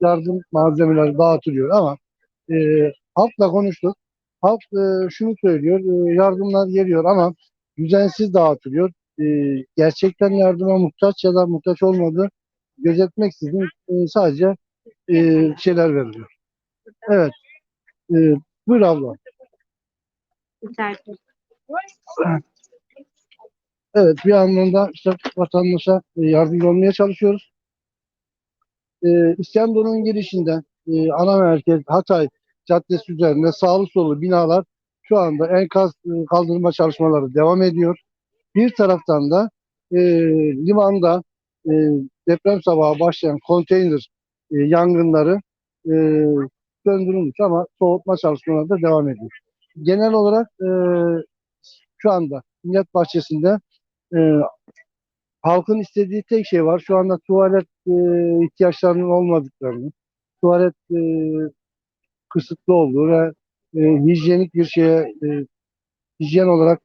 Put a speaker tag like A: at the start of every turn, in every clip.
A: yardım malzemeleri dağıtılıyor ama e, halkla konuştuk. Halk e, şunu söylüyor, e, yardımlar geliyor ama düzensiz dağıtılıyor. E, gerçekten yardıma muhtaç ya da muhtaç olmadığı gözetmeksizin e, sadece e, şeyler veriliyor. Evet. E, buyur abla. Evet bir anlamda işte vatandaşa e, yardımcı olmaya çalışıyoruz. E, İskenderun'un girişinde e, ana merkez Hatay Caddesi üzerinde sağlı solu binalar şu anda enkaz e, kaldırma çalışmaları devam ediyor. Bir taraftan da e, limanda e, deprem sabahı başlayan konteyner e, yangınları e, söndürülmüş ama soğutma çalışmaları da devam ediyor. Genel olarak e, şu anda Millet Bahçesi'nde e, halkın istediği tek şey var. Şu anda tuvalet e, ihtiyaçlarının olmadıklarını, tuvalet e, kısıtlı olduğu ve e, hijyenik bir şeye e, hijyen olarak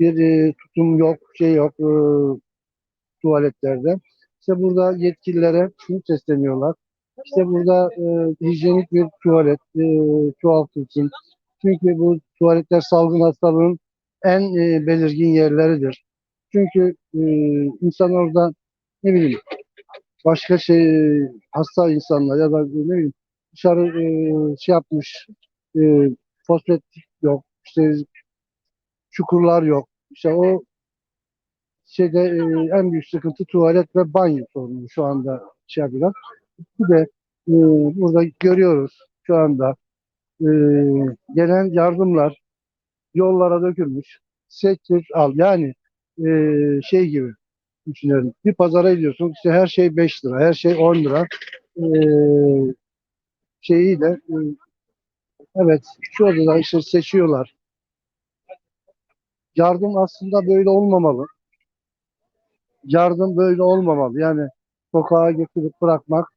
A: bir e, tutum yok, şey yok e, tuvaletlerde. İşte burada yetkililere şunu sesleniyorlar. İşte burada e, hijyenik bir tuvalet e, çoğaltılsın. Çünkü bu tuvaletler salgın hastalığın en e, belirgin yerleridir. Çünkü e, insan orada ne bileyim başka şey hasta insanlar ya da ne bileyim dışarı e, şey yapmış e, fosfet yok işte çukurlar yok işte o şeyde e, en büyük sıkıntı tuvalet ve banyo sorunu şu anda şey yapıyorlar. Bir de e, burada görüyoruz şu anda e, gelen yardımlar yollara dökülmüş. Seçtir al yani e, şey gibi düşünüyorum. Bir pazara gidiyorsun işte her şey 5 lira, her şey 10 lira. E, şeyi de e, evet şurada da işte seçiyorlar. Yardım aslında böyle olmamalı. Yardım böyle olmamalı. Yani sokağa getirip bırakmak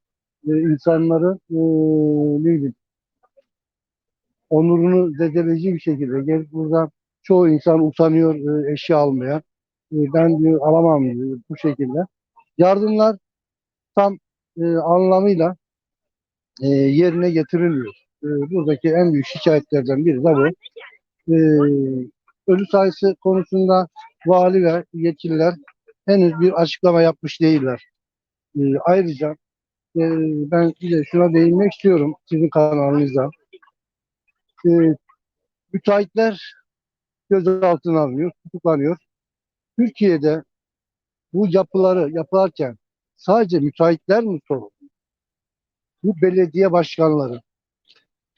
A: e, insanları e, ne bileyim onurunu zedeleyici bir şekilde gelip burada çoğu insan utanıyor e, eşya almaya. E, ben diyor alamam diyor bu şekilde. Yardımlar tam e, anlamıyla e, yerine getirilmiyor. E, buradaki en büyük şikayetlerden biri de bu. E, ölü sayısı konusunda vali ve yetkililer henüz bir açıklama yapmış değiller. E, ayrıca e, ben de şuna değinmek istiyorum sizin kanalınızda. E, müteahhitler gözaltına alınıyor, tutuklanıyor. Türkiye'de bu yapıları yaparken sadece müteahhitler mi sorumlu? Bu belediye başkanları,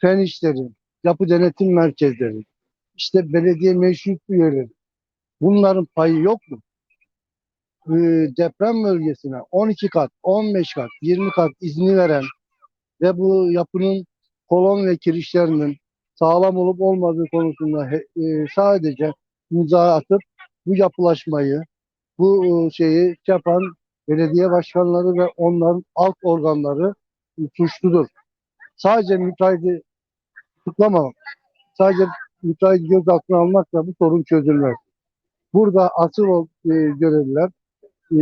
A: fen işleri, yapı denetim merkezleri, işte belediye meclis üyeleri, bunların payı yok mu? Ee, deprem bölgesine 12 kat, 15 kat, 20 kat izni veren ve bu yapının kolon ve kirişlerinin sağlam olup olmadığı konusunda he- e, sadece imza atıp bu yapılaşmayı, bu e, şeyi yapan belediye başkanları ve onların alt organları suçludur. Sadece müteahhidi tutuklamamak, sadece müteahhidi gözaltına almakla bu sorun çözülmez. Burada asıl e, görevliler e,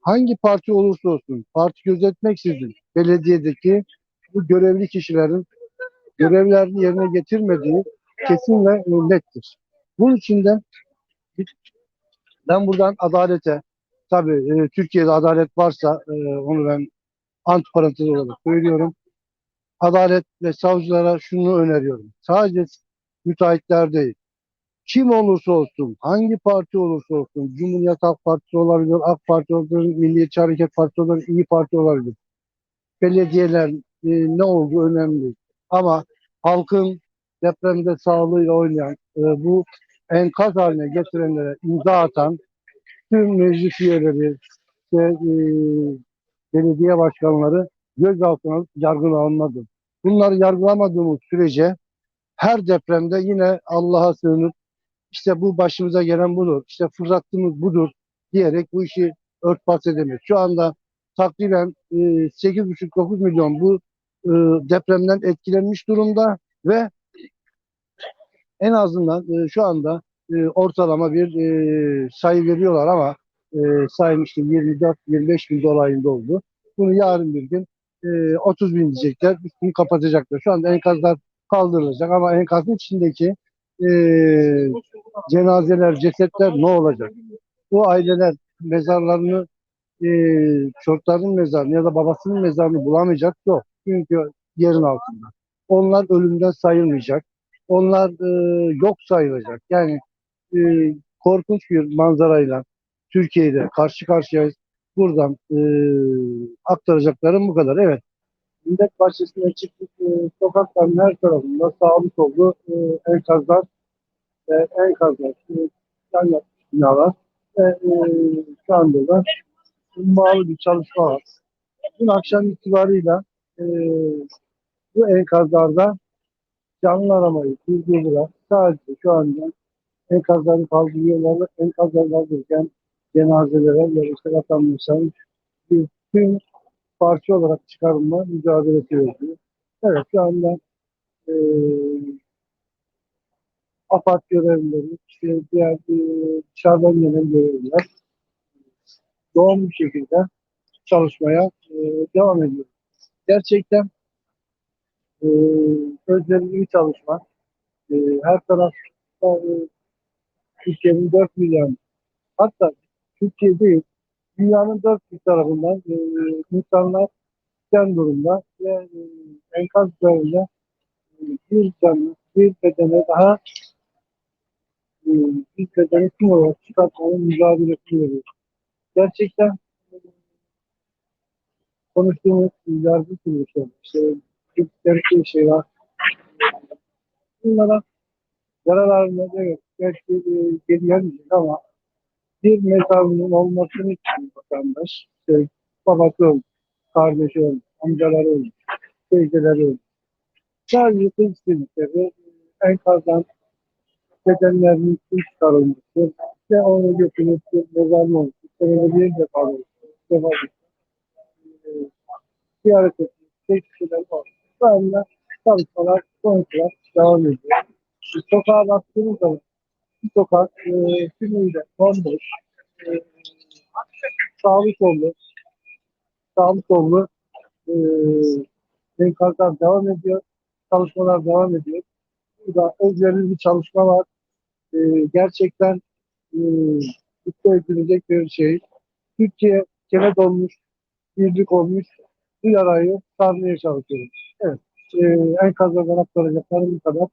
A: hangi parti olursa olsun, parti gözetmeksizin belediyedeki bu görevli kişilerin görevlerini yerine getirmediği kesin ve nettir. Bunun için de ben buradan adalete, tabii e, Türkiye'de adalet varsa e, onu ben antiparantez olarak söylüyorum. Adalet ve savcılara şunu öneriyorum. Sadece müteahhitler değil. Kim olursa olsun, hangi parti olursa olsun, Cumhuriyet Halk Partisi olabilir, AK Parti olabilir, Milliyetçi Hareket Partisi olabilir, İyi Parti olabilir. Belediyeler e, ne olduğu önemli. Ama halkın depremde sağlığıyla oynayan, e, bu enkaz haline getirenlere imza atan tüm meclis üyeleri, işte, e, belediye başkanları gözaltına alıp yargılanmadı. Bunları yargılamadığımız sürece her depremde yine Allah'a sığınıp işte bu başımıza gelen budur, işte fırsattığımız budur diyerek bu işi örtbas edemeyiz. Şu anda takriben e, 8,5-9 milyon bu e, depremden etkilenmiş durumda ve en azından e, şu anda e, ortalama bir e, sayı veriyorlar ama e, sayım işte 24-25 bin dolayında oldu. Bunu yarın bir gün e, 30 bin diyecekler. Üstünü kapatacaklar. Şu anda enkazlar kaldırılacak ama enkazın içindeki e, cenazeler, cesetler ne olacak? Bu aileler mezarlarını e, çocukların mezarını ya da babasının mezarını bulamayacak yok. Çünkü yerin altında. Onlar ölümden sayılmayacak. Onlar e, yok sayılacak. Yani e, korkunç bir manzarayla Türkiye'de karşı karşıyayız. Buradan e, aktaracaklarım bu kadar. Evet. Millet bahçesine çıktık. E, sokakların her tarafında sağlı sollu e, enkazlar ve enkazlar, e, yan binalar ve e, şu anda da ummalı bir çalışma var. Dün akşam itibarıyla e, bu enkazlarda canlı aramayı durdurdular. Sadece şu anda enkazları kaldırıyorlar. Enkazları kaldırırken cenazelere ve işte vatandaşların bir tüm parça olarak çıkarılma mücadelesi yapıyor. Evet şu anda e, AFAD görevlileri, işte diğer e, dışarıdan gelen görevliler yoğun bir şekilde çalışmaya e, devam ediyor. Gerçekten e, özverili bir çalışma. E, her tarafta e, Türkiye'nin 4 milyon hatta Türkiye değil dünyanın dört bir tarafından e, insanlar can durumda ve e, enkaz üzerinde e, bir canlı, bir bedene daha e, bir bedeni kim olarak çıkartmanın mücadelesini veriyor. Gerçekten e, konuştuğumuz yargı kuruluşları, işte bir şey var. Bunlara yaralarında evet belki e, geri gelmeyecek ama bir mezarlığın olmasını istiyor vatandaş. İşte babası olmuş, kardeşi olmuş, amcaları olmuş, teyzeleri olmuş. Sadece tek istedikleri enkazdan bedenlerinin su çıkarılması ve onu götürüp bir mezarlığı olmuş. Senede bir defa. Bir defa. Ee, Ziyaret etmek, tek kişiler var. Şu anda çalışmalar, sonuçlar devam ediyor. Sokağa baktığımız zaman bir sokak e, tümüyle bomboş, e, sağlı sollu, sağlı sollu e, enkazlar devam ediyor, çalışmalar devam ediyor. Burada özverili bir çalışma var. E, gerçekten e, mutlu edilecek bir şey. Türkiye kenet olmuş, birlik olmuş, bu yarayı sarmaya çalışıyoruz. Evet, e, enkazlardan aktaracaklarım bu kadar.